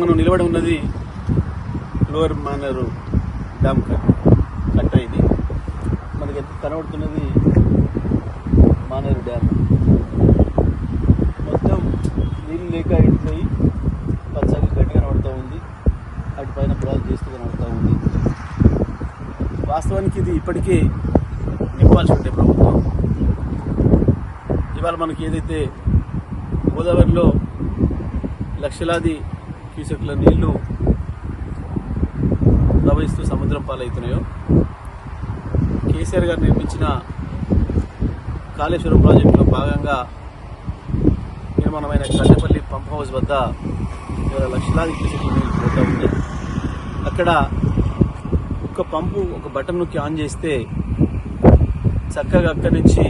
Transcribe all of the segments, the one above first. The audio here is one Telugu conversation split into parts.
మనం నిలబడి ఉన్నది లోవర్ మానరు డ్యామ్ కట్ కట్ట ఇది. మనకి కనబడుతున్నది మానేరు డ్యామ్. మొత్తం నీళ్ళు లేక ఎండిపోయి పచ్చగా గట్టి కనబడుతూ ఉంది. అటు పైన పొలాలు చేస్తూ కనబడుతూ ఉంది. వాస్తవానికి ఇది ఇప్పటికే నింపాల్సి ఉంటే ప్రభుత్వం. ఇవాళ మనకి ఏదైతే గోదావరిలో లక్షలాది క్యూసెక్ల నీళ్ళు ప్రవహిస్తూ సముద్రం పాలవుతున్నాయో. కేసీఆర్ గారు నిర్మించిన కాళేశ్వరం ప్రాజెక్టులో భాగంగా నిర్మాణమైన కల్లెపల్లి పంప్ హౌస్ వద్ద లక్షలాది క్యూసెక్ల నీళ్ళు పోతూ ఉన్నాయి. అక్కడ ఒక పంపు ఒక బటన్ నొక్కి ఆన్ చేస్తే చక్కగా అక్కడి నుంచి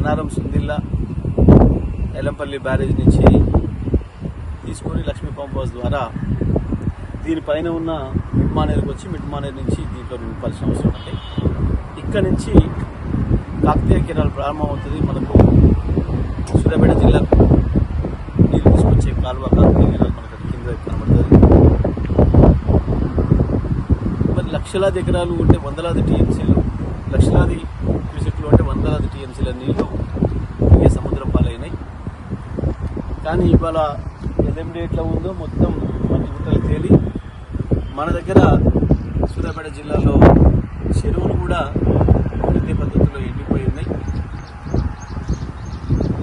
అనారం సుందిల్లా ఎలంపల్లి బ్యారేజ్ నుంచి తీసుకొని లక్ష్మీ పంప్ హౌస్ ద్వారా దీనిపైన ఉన్న మిడ్మానేర్కి వచ్చి మిట్మానేరు నుంచి దీంట్లో నింపాల్సిన అవసరం ఉంది ఇక్కడ నుంచి కాకతీయ కిరణాలు ప్రారంభమవుతుంది. మనకు సూర్యాపేట జిల్లాకు నీళ్ళు తీసుకొచ్చే కాలువ కాకతీయ కిరణాలు మనకు కింద కనబడుతుంది. మరి లక్షలాది ఎకరాలు ఉంటే వందలాది టీఎంసీలు లక్షలాది క్యూసెక్లు అంటే వందలాది టీఎంసీల నీళ్ళు ఇక సముద్రం పాలైనాయి కానీ ఇవాళ ఎల్ఎండి ఎట్లా ఉందో మొత్తం మంచి గుట్టలు తేలి మన దగ్గర సూర్యాపేట జిల్లాలో చెరువులు కూడా ప్రతి పద్ధతిలో ఎండిపోయి ఉన్నాయి.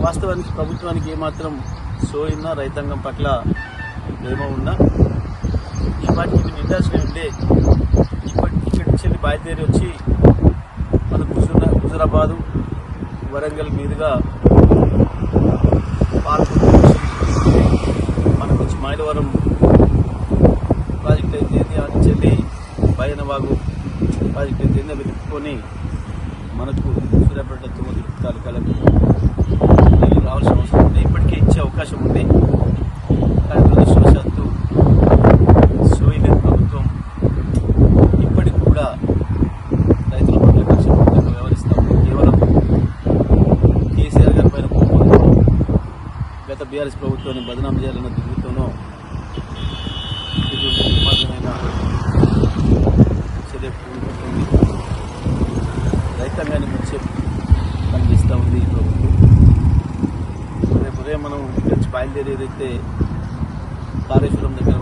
వాస్తవానికి ప్రభుత్వానికి ఏమాత్రం సోయినా రైతాంగం పట్ల ప్రేమ ఉన్నా. ఇప్పటికి వాటికి ఇవి ఉండే ఇప్పటి ఇక్కడి నుంచి బయలుదేరి వచ్చి మన హుజురా హుజరాబాదు వరంగల్ మీదుగా పాల్గొని నుంచి మైలవరం ప్రాజెక్ట్ అయితే అని చెప్పి వెళ్ళి ప్రాజెక్ట్ అయితే అవి మనకు సూర్యాపేట తొమ్మిది తాలూకాలకు నీళ్ళు రావాల్సిన అవసరం ఉంది. ఇప్పటికే ఇచ్చే అవకాశం ఉంది. కానీ దురదృష్టవశాత్తు సోయలేదు ప్రభుత్వం ఇప్పటికి కూడా రైతుల పట్ల కక్షపూరితంగా వ్యవహరిస్తాం కేవలం కేసీఆర్ గారి పైన కోపంతో గత బీఆర్ఎస్ ప్రభుత్వాన్ని బదనాం చేయాలన్న ఎన్నో ఇటువంటి దుర్మార్గమైన చర్య పూనుకుంటుంది రైతాంగాన్ని ఉంది ఈ ప్రభుత్వం. రేపు ఉదయం మనం నుంచి బయలుదేరి ఏదైతే కాళేశ్వరం దగ్గర